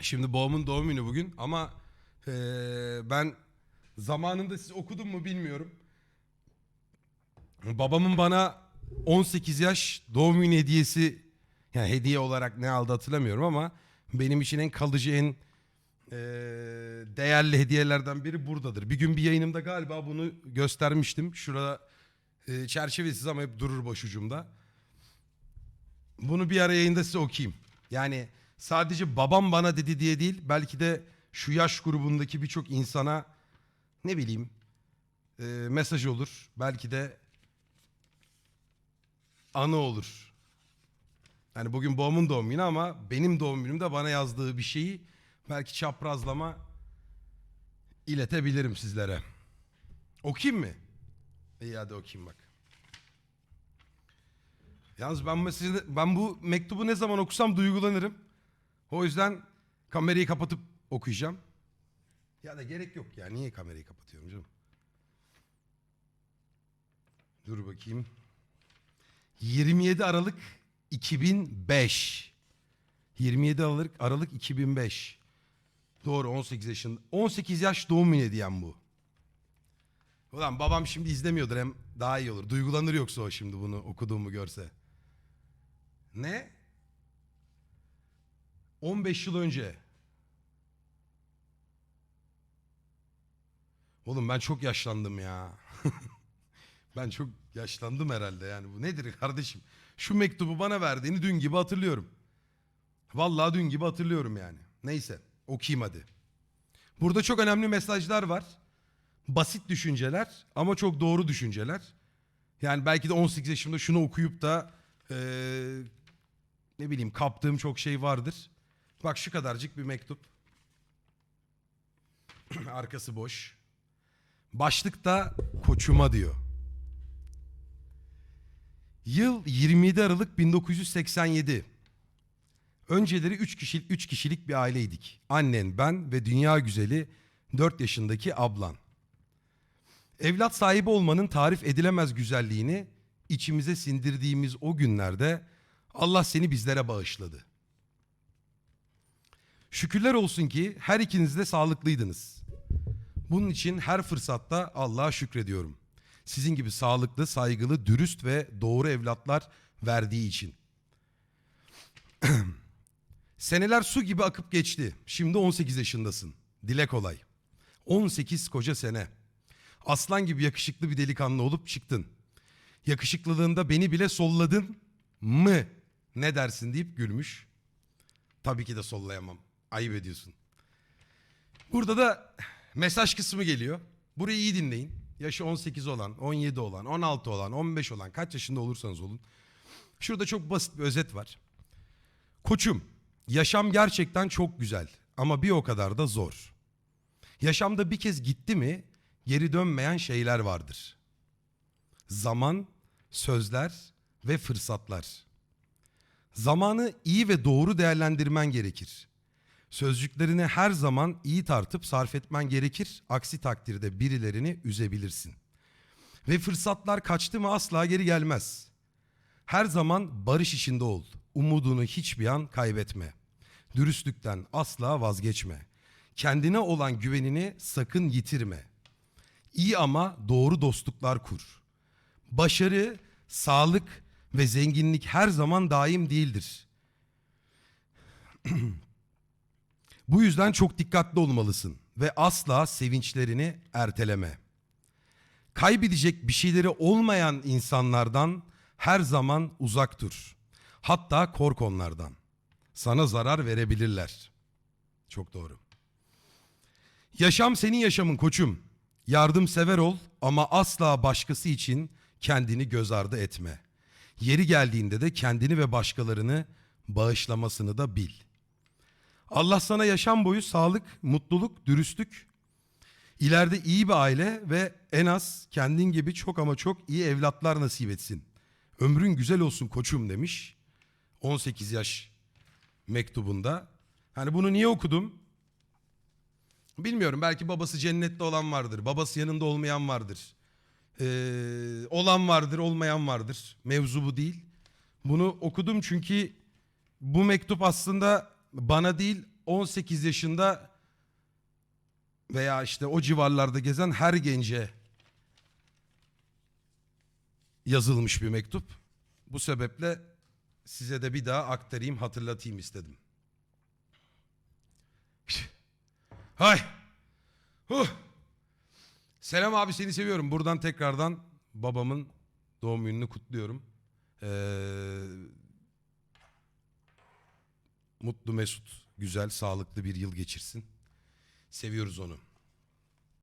Şimdi babamın doğum günü bugün ama eee, ben zamanında siz okudum mu bilmiyorum. Babamın bana 18 yaş doğum günü hediyesi yani hediye olarak ne aldı hatırlamıyorum ama benim için en kalıcı en eee, değerli hediyelerden biri buradadır. Bir gün bir yayınımda galiba bunu göstermiştim. Şurada eee, çerçevesiz ama hep durur başucumda. Bunu bir ara yayında size okuyayım. Yani sadece babam bana dedi diye değil belki de şu yaş grubundaki birçok insana ne bileyim eee mesaj olur. Belki de anı olur. Yani bugün babamın doğum günü ama benim doğum günümde bana yazdığı bir şeyi belki çaprazlama iletebilirim sizlere. Okuyayım mı? İyi hadi okuyayım bak. Yalnız ben mesela ben bu mektubu ne zaman okusam duygulanırım. O yüzden kamerayı kapatıp okuyacağım. Ya da gerek yok ya. Niye kamerayı kapatıyorum canım? Dur bakayım. 27 Aralık 2005. 27 Aralık Aralık 2005. Doğru 18 yaşında. 18 yaş doğum günü hediyem bu. Ulan babam şimdi izlemiyordur hem daha iyi olur. Duygulanır yoksa o şimdi bunu okuduğumu görse. Ne? 15 yıl önce. Oğlum ben çok yaşlandım ya. ben çok yaşlandım herhalde yani. Bu nedir kardeşim? Şu mektubu bana verdiğini dün gibi hatırlıyorum. Vallahi dün gibi hatırlıyorum yani. Neyse okuyayım hadi. Burada çok önemli mesajlar var. Basit düşünceler ama çok doğru düşünceler. Yani belki de 18 yaşımda şunu okuyup da eee, ne bileyim kaptığım çok şey vardır. Bak şu kadarcık bir mektup. Arkası boş. Başlıkta koçuma diyor. Yıl 27 Aralık 1987. Önceleri 3 kişi, üç kişilik bir aileydik. Annen, ben ve dünya güzeli 4 yaşındaki ablan. Evlat sahibi olmanın tarif edilemez güzelliğini içimize sindirdiğimiz o günlerde Allah seni bizlere bağışladı. Şükürler olsun ki her ikiniz de sağlıklıydınız. Bunun için her fırsatta Allah'a şükrediyorum. Sizin gibi sağlıklı, saygılı, dürüst ve doğru evlatlar verdiği için. Seneler su gibi akıp geçti. Şimdi 18 yaşındasın. Dile kolay. 18 koca sene. Aslan gibi yakışıklı bir delikanlı olup çıktın. Yakışıklılığında beni bile solladın mı? Ne dersin deyip gülmüş. Tabii ki de sollayamam. Ayıp ediyorsun. Burada da mesaj kısmı geliyor. Burayı iyi dinleyin. Yaşı 18 olan, 17 olan, 16 olan, 15 olan kaç yaşında olursanız olun. Şurada çok basit bir özet var. Koçum, yaşam gerçekten çok güzel ama bir o kadar da zor. Yaşamda bir kez gitti mi geri dönmeyen şeyler vardır. Zaman, sözler ve fırsatlar. Zamanı iyi ve doğru değerlendirmen gerekir. Sözcüklerini her zaman iyi tartıp sarf etmen gerekir. Aksi takdirde birilerini üzebilirsin. Ve fırsatlar kaçtı mı asla geri gelmez. Her zaman barış içinde ol. Umudunu hiçbir an kaybetme. Dürüstlükten asla vazgeçme. Kendine olan güvenini sakın yitirme. İyi ama doğru dostluklar kur. Başarı, sağlık ve zenginlik her zaman daim değildir. Bu yüzden çok dikkatli olmalısın ve asla sevinçlerini erteleme. Kaybedecek bir şeyleri olmayan insanlardan her zaman uzak dur. Hatta kork onlardan. Sana zarar verebilirler. Çok doğru. Yaşam senin yaşamın koçum. Yardımsever ol ama asla başkası için kendini göz ardı etme. Yeri geldiğinde de kendini ve başkalarını bağışlamasını da bil. Allah sana yaşam boyu sağlık, mutluluk, dürüstlük, ileride iyi bir aile ve en az kendin gibi çok ama çok iyi evlatlar nasip etsin. Ömrün güzel olsun koçum demiş. 18 yaş mektubunda. Hani bunu niye okudum? Bilmiyorum belki babası cennette olan vardır. Babası yanında olmayan vardır. Ee, olan vardır olmayan vardır. Mevzu bu değil. Bunu okudum çünkü bu mektup aslında bana değil 18 yaşında veya işte o civarlarda gezen her gence yazılmış bir mektup. Bu sebeple size de bir daha aktarayım, hatırlatayım istedim. Hay. Huh. Selam abi seni seviyorum. Buradan tekrardan babamın doğum gününü kutluyorum. Ee, mutlu mesut, güzel, sağlıklı bir yıl geçirsin. Seviyoruz onu.